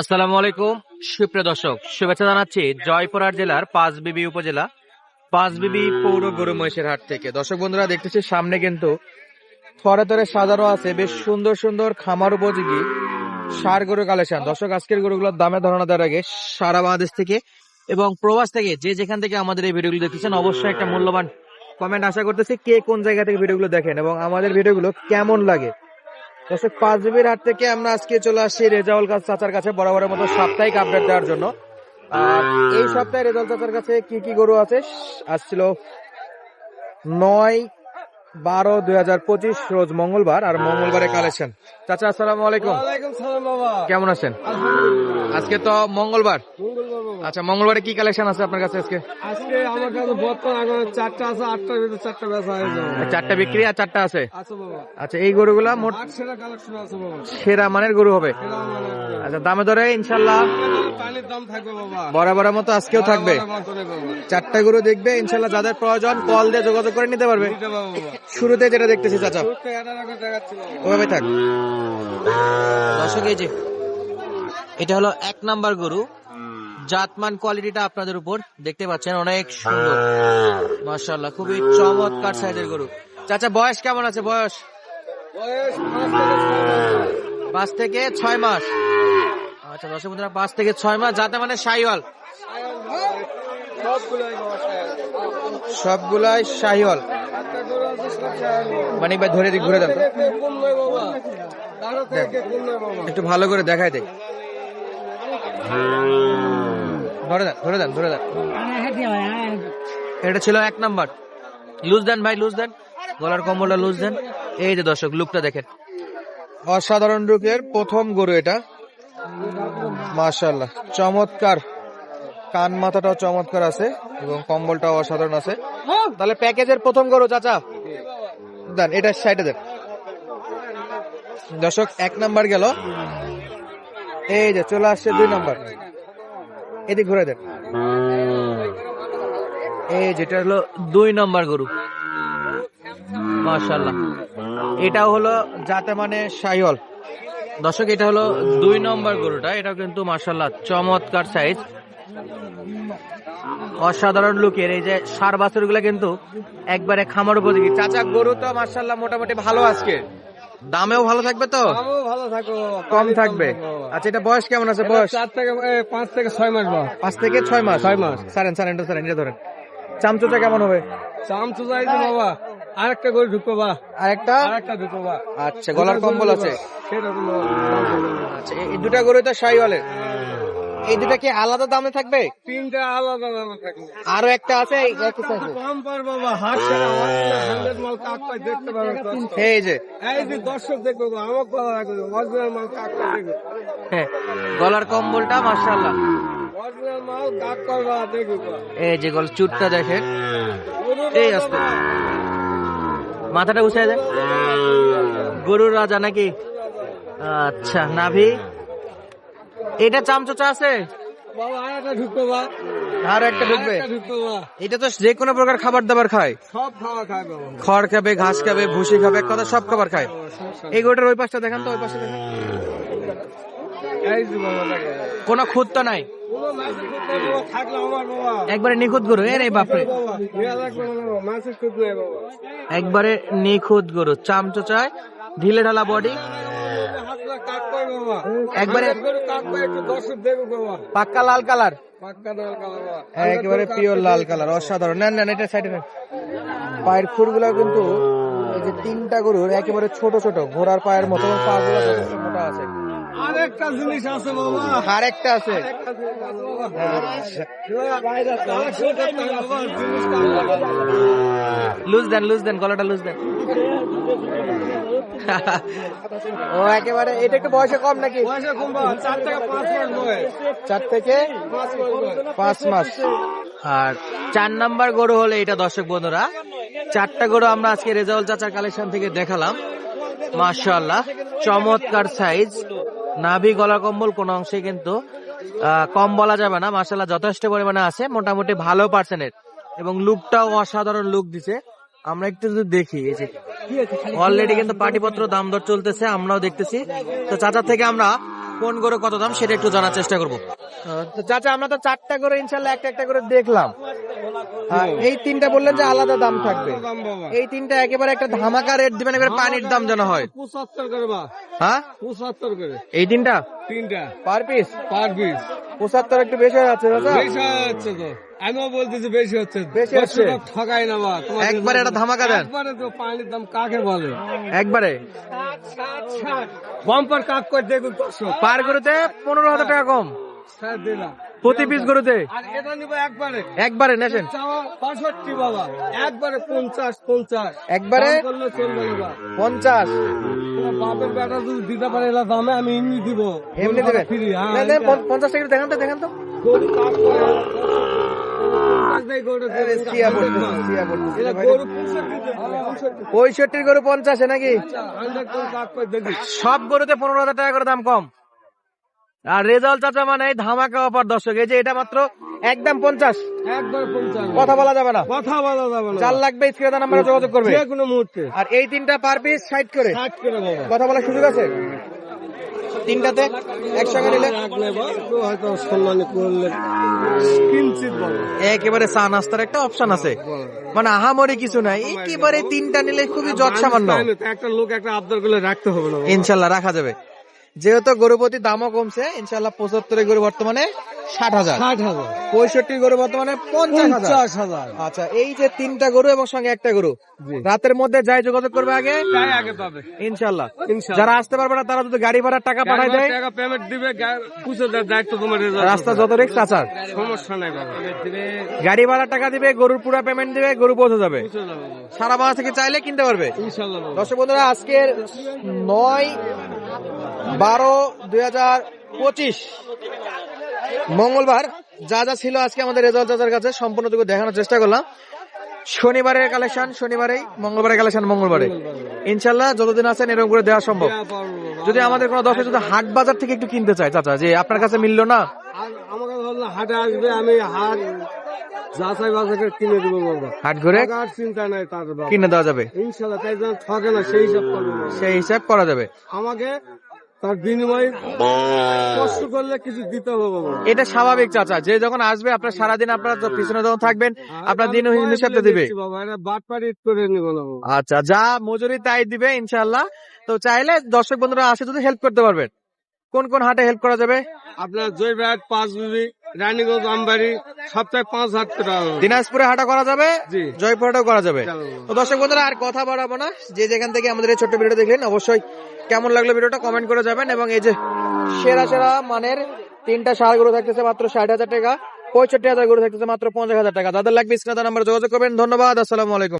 আসসালামু আলাইকুম। সুপ্রিয় দর্শক, শুভেচ্ছা জানাচ্ছি জয়পুরহাট জেলার পাঁচবিবি উপজেলা, পাঁচবিবি পৌর গরু মহিষের হাট থেকে। দর্শক বন্ধুরা, দেখতেছি সামনে কিন্তু থরে থরে সাজানো আছে বেশ সুন্দর সুন্দর খামার উপযোগী সার গরু কালেকশন। দর্শক, আজকের গরুগুলোর দামে ধারণা দেওয়ার আগে সারা বাংলাদেশ থেকে এবং প্রবাস থেকে যে যেখান থেকে আমাদের এই ভিডিওগুলো দেখতেছেন, অবশ্যই একটা মূল্যবান কমেন্ট আশা করতেছি কে কোন জায়গা থেকে ভিডিওগুলো দেখেন এবং আমাদের ভিডিওগুলো কেমন লাগে। দর্শক পাঁচ জিবির হাট থেকে আমরা আজকে চলে আসছি রেজাউল কাছ চাচার কাছে বরাবরের মতো সাপ্তাহিক আপডেট দেওয়ার জন্য। আর এই সপ্তাহে রেজাউল চাচার কাছে কি কি গরু আছে? আসছিল নয় বারো দুই হাজার পঁচিশ রোজ মঙ্গলবার আর মঙ্গলবারে কালেকশন। চাচা আসসালামু আলাইকুম। কেমন আছেন? আজকে তো মঙ্গলবার আচ্ছা মঙ্গলবারে কি কালেকশন আছে আপনার কাছে আজকে? আজকে আমার কাছে বর্তমান এখন চারটা আছে আটটার ভিতরে চারটা বেচা হয়ে যাবে। চারটা বিক্রি আর চারটা আছে? আছে বাবা। আচ্ছা এই গরুগুলা মোট সেরা কালেকশন আছে বাবা। সেরা মানের গরু হবে? আচ্ছা দামে ধরে ইনশাল্লাহ পানির দাম থাকবে বাবা। বরাবরের মতো আজকেও থাকবে। চারটা গরু দেখবে ইনশাল্লাহ যাদের প্রয়োজন কল দিয়ে যোগাযোগ করে নিতে পারবে। শুরুতে যেটা দেখতেছি চাচা। ওভাবে থাক। দর্শক এই যে এটা হলো এক নাম্বার গরু। জাতমান কোয়ালিটিটা আপনাদের উপর দেখতে পাচ্ছেন, অনেক সুন্দর। মাশাআল্লাহ, খুবই চমৎকার সাইজের গরু। চাচা, বয়স কেমন আছে? বয়স? পাঁচ থেকে ছয় মাস। আচ্ছা দর্শক বন্ধুরা, পাঁচ থেকে ছয় মাস যাতে মানে সাইওয়াল সবগুলোই সাইওয়াল। মানে ভাই, ধরে দিক ঘুরে দেন একটু ভালো করে দেখাই দেয় ধরে দেন ধরে দেন ধরে দেন। এটা ছিল এক নাম্বার। লুজ দেন ভাই, লুজ দেন। গলার কম্বলটা লুজ দেন। এই যে দর্শক, লুকটা দেখেন। অসাধারণ রূপের প্রথম গরু এটা। মাশাল্লাহ চমৎকার। কান মাথাটাও চমৎকার আছে এবং কম্বলটাও অসাধারণ আছে। তাহলে প্যাকেজের প্রথম গরু, চাচা? দেন, এটা সাইডে দেন। দর্শক, এক নাম্বার গেল। এই যে, চলে আসছে দুই নাম্বার। এদিক ঘুরে দেন এই যেটা হলো দুই নম্বর গরু। মাশাল্লাহ এটাও হলো যাতে মানে সাইহল দর্শক, এটা হলো দুই নম্বর গরুটা। এটাও কিন্তু মাশাল্লাহ চমৎকার সাইজ অসাধারণ লুকের এই যে সার বাছুর কিন্তু একবারে খামার উপযোগী। চাচা, গরু তো মাশাল্লাহ মোটামুটি ভালো আজকে। দামেও ভালো থাকবে তো? ভালো থাকো কম থাকবে। আচ্ছা এটা বয়স কেমন আছে বয়স? চার থেকে পাঁচ থেকে ছয় মাস বয়স। পাঁচ থেকে ছয় মাস? ছয় মাস। সারেন সারেন এটা সারেন এটা ধরেন। চামচুটা কেমন হবে? চামচুটা এই বাবা আরেকটা গরু ঢুকবো বা। আরেকটা? আরেকটা ঢুকবো বা। আচ্ছা গলার কম্বল আছে। আচ্ছা এই- এই দুটা গরু তো শাহিওয়ালের এই দুটা কি আলাদা দামে থাকবে? তিনটা আলাদা আলাদা থাকবে। আরও একটা আছে। কম দেখতে পারবে এই যে। এই যে দর্শক দেখব আমার কথা রাখবে অরিজিনাল মাল কাকটা দেখবে। হ্যাঁ, গলার কম্বলটা মাশাআল্লাহ। অরিজিনাল মাল কাক করবা দেখবে এই যে গল চুটটা দেখেন। এই আস্তে। মাথাটা উঠায় দেন। গরুর রাজা নাকি? আচ্ছা নাভি। এটা চামচোচা আছে? আর একটা ঢুকবে আরেকটা ঢুকবো? বা। এটা তো যে কোনো প্রকার খাবার দাবার খায়। সব খড় খাবে ঘাস খাবে ভুসি খাবে কথা সব খাবার খায়। এই গোটার ওই পাশটা দেখান তো ওই পাশে দেখান। এই দেখে। কোনো খুঁত তো নাই। একবারে নিখুঁত গরু এ রে বাপরে। একবারে নিখুঁত গরু চামচো চায় ঢিলে ঢালা বডি একবারে- পাক্কা লাল কালার? বাবা একেবারে পিওর লাল কালার অসাধারণ। না না এটা সাইডে নেন। পায়ের খুরগুলা কিন্তু এই যে তিনটা গরুর একেবারে ছোট ছোট ঘোড়ার পায়ের মতো পা গুলো মোটা আছে। আরেকটা জিনিস আছে বাবা আর একটা আছে আরেকটা আছে। আচ্ছা। লুজ দেন লুজ দেন গলাটা লুজ দেন। ও একেবারে এটা একটু বয়সে কম নাকি? চার থেকে পাঁচ মাস আর চার নাম্বার গরু হলে এটা দর্শক বন্ধুরা। চারটা গরু আমরা আজকে রেজাউল চাচার কালেকশন থেকে দেখালাম। মাশাআল্লাহ চমৎকার সাইজ নাভি গলা কম্বল কোন অংশে কিন্তু কম বলা যাবে না। মাশাআল্লাহ, যথেষ্ট পরিমাণে আছে, মোটামুটি ভালো পার্সেন্টের এবং লুকটাও অসাধারণ লুক দিছে। আমরা একটু যদি দেখি অলরেডি কিন্তু পাটিপত্র, দাম দর চলতেছে, আমরাও দেখতেছি। তো চাচা থেকে আমরা কোন গরু কত দাম, সেটা একটু জানার চেষ্টা করব। চাচা, আমরা তো চারটা করে ইনশাল্লাহ একটা একটা করে দেখলাম। এই তিনটা বললেন যে আলাদা দাম থাকবে। এই তিনটা একেবারে একটা ধামাকা রেট দিবেন একেবারে পানির দাম যেন হয়। পঁচাত্তর করে বা। হ্যাঁ? পঁচাত্তর করে। এই তিনটা? তিনটা। পার পিস পার পিস পঁচাত্তর একটু বেশি হয়ে যাচ্ছে বেশি হচ্ছে তো। আমিও বলতেছি বেশি হচ্ছে। বেশি হচ্ছে। ঠকাই না বা। একবারে একটা ধামাকা দেন। একবারে তো পানির দাম কাকে বলে? একবারে? বাম্পার কাক করে দেখুন পার গরুতে পনেরো হাজার টাকা কম। স্যার দিলাম। প্রতি পিস গরুতে আর এটা নিবো একবারে। একবারে নেছেন? চাওয়া বাবা। একবারে পঞ্চাশ পঞ্চাশ। একবারে? দাম করলে চলবে না বা। পঞ্চাশ? বাপের বেটা যদি দিতে পারে দামে আমি এমনি দিব। এমনি দেবে? ফ্রি। হ্যাঁ পঞ্চাশ টাকা দেখান তো দেখান তো। পঁয়ষট্টি পঁয়ষট্টির গরু পঞ্চাশে নাকি? দেখি। সব গরুতে পনেরো হাজার টাকা করে দাম কম। আর রেজাল্ট চাচা মানে ধামাকা অফার দর্শক এই যে এটা মাত্র একদম পঞ্চাশ। কথা বলা যাবে না। কথা বলা যাবে না। চার লাগবে নাম্বারে যোগাযোগ করবে। যে কোনো মুহূর্তে। আর এই তিনটা পার পিস ষাট করে। ষাট করে কথা বলার সুযোগ আছে? তিনটাতে একসঙ্গে নিলে হয়তো সম্মানী করলে একেবারে চা নাস্তার একটা অপশন আছে। মানে আহামরি কিছু নাই একেবারে তিনটা নিলে খুবই যৎ সামান্য একটা লোক একটা আবদার করলে রাখতে হবে না। ইনশাল্লাহ রাখা যাবে। যেহেতু গরুপতি দামও কমছে ইনশাল্লাহ পঁচাত্তরের গরু বর্তমানে ষাট হাজার। ষাট হাজার। পঁয়ষট্টির গরু বর্তমানে পঞ্চাশ হাজার। হাজার। আচ্ছা এই যে তিনটা গরু এবং সঙ্গে একটা গরু রাতের মধ্যে যাই যোগাযোগ করবে আগে? আগে পাবে। ইনশাল্লাহ। যারা আসতে পারবে না তারা যদি গাড়ি ভাড়ার টাকা পাঠায় দেয়। টাকা পেমেন্ট দিবে পুষে দেয় দায়িত্ব তোমার রাস্তা যত রিক্স আচার সমস্যা নাই গাড়ি ভাড়ার টাকা দিবে গরুর পুরা পেমেন্ট দিবে গরু পৌঁছে যাবে। সারা বাংলা থেকে চাইলে কিনতে পারবে। ইনশাল্লাহ। দর্শক বন্ধুরা আজকের নয় বারো দুই হাজার পঁচিশ। মঙ্গলবার যা যা ছিল আজকে আমাদের রেজাল্ট চাচার কাছে সম্পূর্ণটুকু দেখানোর চেষ্টা করলাম। শনিবারের কালেকশন শনিবারেই মঙ্গলবারের কালেকশন মঙ্গলবারে ইনশাল্লাহ যতদিন আছেন এরকম করে দেওয়া সম্ভব। যদি আমাদের কোনো দর্শক যদি হাট বাজার থেকে একটু কিনতে চায় চাচা যে আপনার কাছে মিললো না? আর আমাকে ধরলে হাটে আসবে আমি হাট যাচাই বাছাই কিনে দেবো বাবা হাট ঘুরে আর চিন্তা নাই তার কিনে দেওয়া যাবে। ইনশাল্লাহ তাই যেন ঠকে না সেই হিসাব করব। সেই হিসাব করা যাবে। আমাকে তার বিনিময়ে কষ্ট করলে কিছু দিতে হবে এটা স্বাভাবিক চাচা। যে যখন আসবে আপনার সারাদিন আপনার পিছনে যখন থাকবেন আপনার দিন হিসাবে দিবে। বাবা এটা বাটপাড়ি করে নিব না বাবা। আচ্ছা যা মজুরি তাই দিবে ইনশাল্লাহ তো চাইলে দর্শক বন্ধুরা আসে যদি হেল্প করতে পারবেন। কোন কোন হাটে হেল্প করা যাবে? আপনার জয়বাট পাঁচ বিবি রানীগঞ্জ আমবাড়ি সপ্তাহে পাঁচ হাজার টাকা দিনাজপুরে হাটা করা যাবে? জয়পুর হাটাও করা যাবে? তো দর্শক বন্ধুরা আর কথা বাড়াবো না। যে যেখান থেকে আমাদের এই ছোট্ট ভিডিওটা দেখলেন অবশ্যই কেমন লাগল ভিডিওটা কমেন্ট করে যাবেন। এবং এই যে সেরা সেরা মানের তিনটা সার গরু থাকতেছে মাত্র ষাট হাজার টাকা পঁয়ষট্টি হাজার গরু থাকতেছে মাত্র পঞ্চাশ হাজার টাকা। যাদের লাগবে স্ক্রিনে নাম্বার যোগাযোগ করবেন। ধন্যবাদ আসসালামু আলাইকুম।